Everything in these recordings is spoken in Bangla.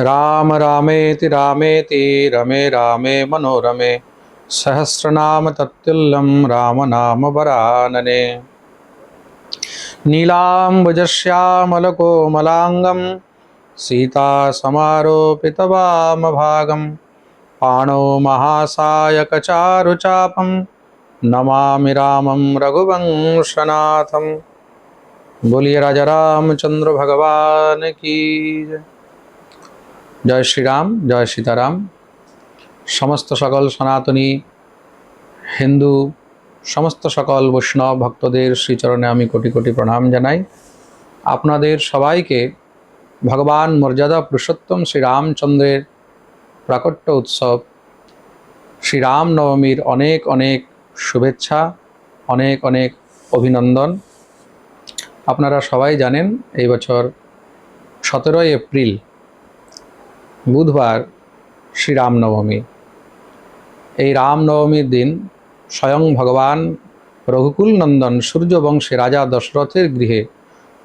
राम रामेति रामेति, रमे रामे मनोरमे। सहस्रनाम तत्तुल्यं रामनाम वरानने। नीलाम्बुजश्यामलकोमलाङ्गं सीतासमारोपितवामभागं पाणौ महासायकचारुचापं नमामि रामं रघुवंशनाथं बोलिए राजा रामचंद्र भगवान की। জয় শ্রীরাম, জয় সীতারাম। সমস্ত সকল সনাতনী, হিন্দু, সমস্ত সকল বৈষ্ণব ভক্তদের শ্রীচরণে আমি কোটি কোটি প্রণাম জানাই। আপনাদের সবাইকে ভগবান মর্যাদা পুরুষোত্তম শ্রীরামচন্দ্রের প্রাকট্য উৎসব শ্রীরাম নবমীর অনেক অনেক শুভেচ্ছা, অনেক অনেক অভিনন্দন। আপনারা সবাই জানেন, এই বছর সতেরোই এপ্রিল বুধবার শ্রী রামনবমী এই রামনবমীর দিন স্বয়ং ভগবান রঘুকুল নন্দন সূর্যবংশে রাজা দশরথের গৃহে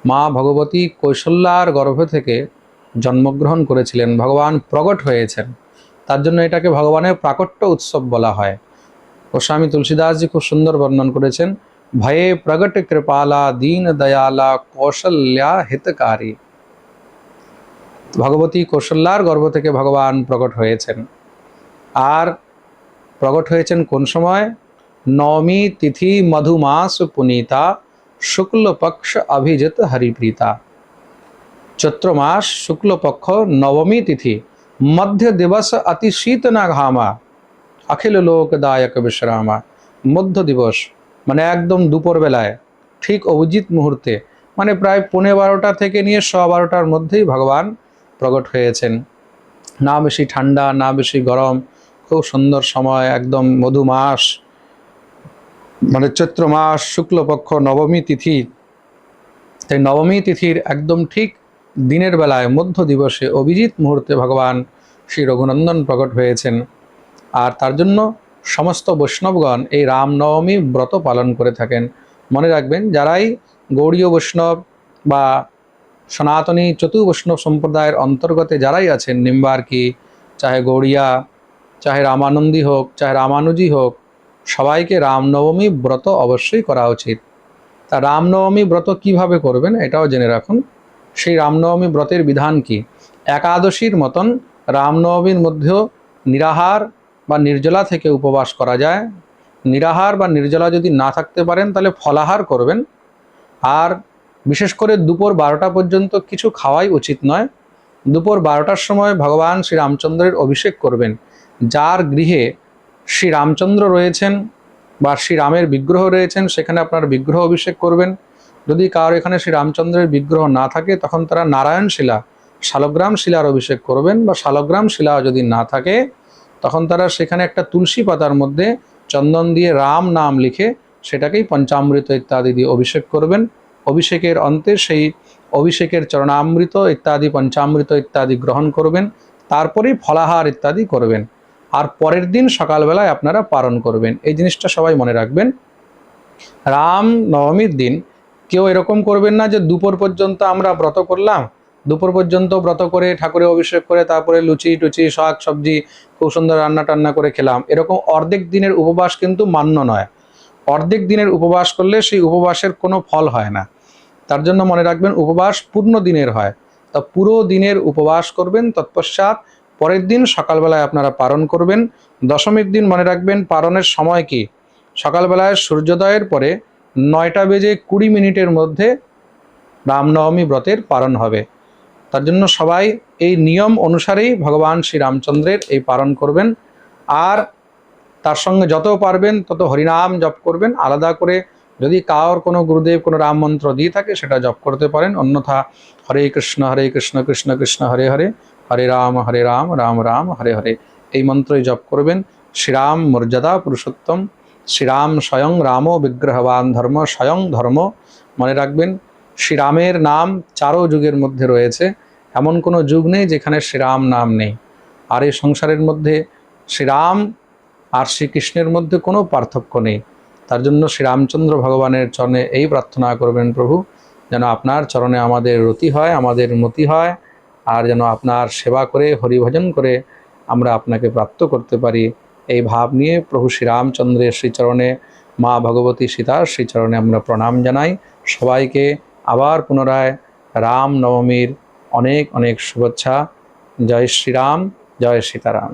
মা ভগবতী কৌশল্যার গর্ভ থেকে জন্মগ্রহণ করেছিলেন। ভগবান প্রকট হয়েছেন। তার জন্য এটাকে ভগবানের প্রাকট্য উৎসব বলা হয়। গোস্বামী তুলসীদাসজি খুব সুন্দর বর্ণন করেছেন, ভয়ে প্রগট কৃপালা দীন দয়ালা কৌশল্যা হিতকারী। ভগবতী কৌশল্যার গর্ভ থেকে ভগবান প্রকট হয়েছেন। আর প্রকট হয়েছেন কোন সময়? নবমী তিথি মধুমাস পুনীতা, শুক্লপক্ষ অভিজিত হরিপ্রীতা। চৈত্র মাস, শুক্লপক্ষ, নবমী তিথি, মধ্য দিবস অতি শীত না ঘামা অখিল লোকদায়ক বিশ্রামা, মধ্য দিবস মানে একদম দুপুরবেলায়, ঠিক অভিজিৎ মুহূর্তে মানে প্রায় পৌনে বারোটা থেকে নিয়ে শ বারোটার মধ্যেই ভগবান প্রকট হয়েছেন। না বেশি ঠান্ডা, না বেশি গরম, খুব সুন্দর সময়, একদম মধু মাস মানে চৈত্র মাস, শুক্লপক্ষ, নবমী তিথি। তাই নবমী তিথির একদম ঠিক দিনের বেলায় মধ্য দিবসে অভিজিৎ মুহূর্তে ভগবান শ্রী রঘুনন্দন প্রকট হয়েছেন। আর তার জন্য সমস্ত বৈষ্ণবগণ এই রামনবমী ব্রত পালন করে থাকেন। মনে রাখবেন, যারাই গৌড়ীয় বৈষ্ণব বা সনাতনী চতু বৈষ্ণব সম্প্রদায়ের অন্তর্গতে যারাই আছেন, নিম্বার্কি, চাহে গৌড়িয়া, চাহে রামানন্দী হোক, চাহে রামানুজি হোক, সবাইকে রামনবমী ব্রত অবশ্যই করা উচিত। তা রামনবমী ব্রত কীভাবে করবেন এটাও জেনে রাখুন। সেই রামনবমী ব্রতের বিধান কি? একাদশীর মতন রামনবমীর মধ্যেও নিরাহার বা নির্জলা থেকে উপবাস করা যায়। নিরাহার বা নির্জলা যদি না থাকতে পারেন, তাহলে ফলাহার করবেন। আর বিশেষ করে দুপুর বারোটা পর্যন্ত কিছু খাওয়াই উচিত নয়। দুপুর বারোটার সময় ভগবান শ্রীরামচন্দ্রের অভিষেক করবেন। যার গৃহে শ্রীরামচন্দ্র রয়েছেন বা শ্রীরামের বিগ্রহ রয়েছেন, সেখানে আপনার বিগ্রহ অভিষেক করবেন। যদি কারও এখানে শ্রীরামচন্দ্রের বিগ্রহ না থাকে, তখন তারা নারায়ণ শিলা শালগ্রাম শিলার অভিষেক করবেন বা শালগ্রাম শিলা যদি না থাকে, তখন তারা সেখানে একটা তুলসী পাতার মধ্যে চন্দন দিয়ে রাম নাম লিখে সেটাকেই পঞ্চামৃত ইত্যাদি দিয়ে অভিষেক করবেন। অভিষেকের অন্তে সেই অভিষেকের চরণামৃত ইত্যাদি, পঞ্চামৃত ইত্যাদি গ্রহণ করবেন, তারপরেই ফলাহার ইত্যাদি করবেন, আর পরের দিন সকালবেলায় আপনারা পালন করবেন। এই জিনিসটা সবাই মনে রাখবেন। রাম নবমীর দিন কেউ এরকম করবেন না যে দুপুর পর্যন্ত আমরা ব্রত করলাম, দুপুর পর্যন্ত ব্রত করে ঠাকুরের অভিষেক করে তারপরে লুচি টুচি, শাক সবজি খুব সুন্দর রান্না টান্না করে খেলাম। এরকম অর্ধেক দিনের উপবাস কিন্তু মান্য নয়। অর্ধেক দিনের উপবাস করলে সেই উপবাসের কোনো ফল হয় না। তার জন্য মনে রাখবেন উপবাস পূর্ণ দিনের হয়। তা পুরো দিনের উপবাস করবেন, তৎপশ্চাৎ পরের দিন সকালবেলায় আপনারা পালন করবেন। দশমীর দিন মনে রাখবেন পালনের সময় কি? সকালবেলায় সূর্যোদয়ের পরে নয়টা বেজে কুড়ি মিনিটের মধ্যে রামনবমী ব্রতের পালন হবে। তার জন্য সবাই এই নিয়ম অনুসারেই ভগবান শ্রী রামচন্দ্রের এই পালন করবেন। আর তার সঙ্গে যত পারবেন, তত হরিনাম জপ করবেন। আলাদা করে যদি কারোর কোনো গুরুদেব, কোনো রাম মন্ত্র দিয়ে থাকে, সেটা জপ করতে পারেন। অন্যথা হরে কৃষ্ণ হরে কৃষ্ণ কৃষ্ণ কৃষ্ণ, হরে হরে হরে রাম হরে রাম রাম রাম, হরে হরে। এই মন্ত্রই জপ করবেন। শ্রীরাম মর্যাদা পুরুষোত্তম। শ্রীরাম স্বয়ং রাম বিগ্রহবান ধর্ম, স্বয়ং ধর্ম। মনে রাখবেন, শ্রীরামের নাম চারো যুগের মধ্যে রয়েছে। এমন কোনো যুগ নেই যেখানে শ্রীরাম নাম নেই। আর এই সংসারের মধ্যে শ্রীরাম আর শ্রীকৃষ্ণের মধ্যে কোনো পার্থক্য নেই। তার জন্য শ্রীরামচন্দ্র ভগবানের চরণে এই প্রার্থনা করবেন প্রভু, যেন আপনার চরণে আমাদের রতি হয়, আমাদের মতি হয়, আর যেন আপনার সেবা করে, হরিভজন করে আমরা আপনাকে প্রাপ্ত করতে পারি। এই ভাব নিয়ে প্রভু শ্রীরামচন্দ্রের শ্রীচরণে, মা ভগবতী সীতার শ্রীচরণে আমরা প্রণাম জানাই। সবাইকে আবার পুনরায় রাম নবমীর অনেক অনেক শুভেচ্ছা। জয় শ্রীরাম, জয় সীতারাম।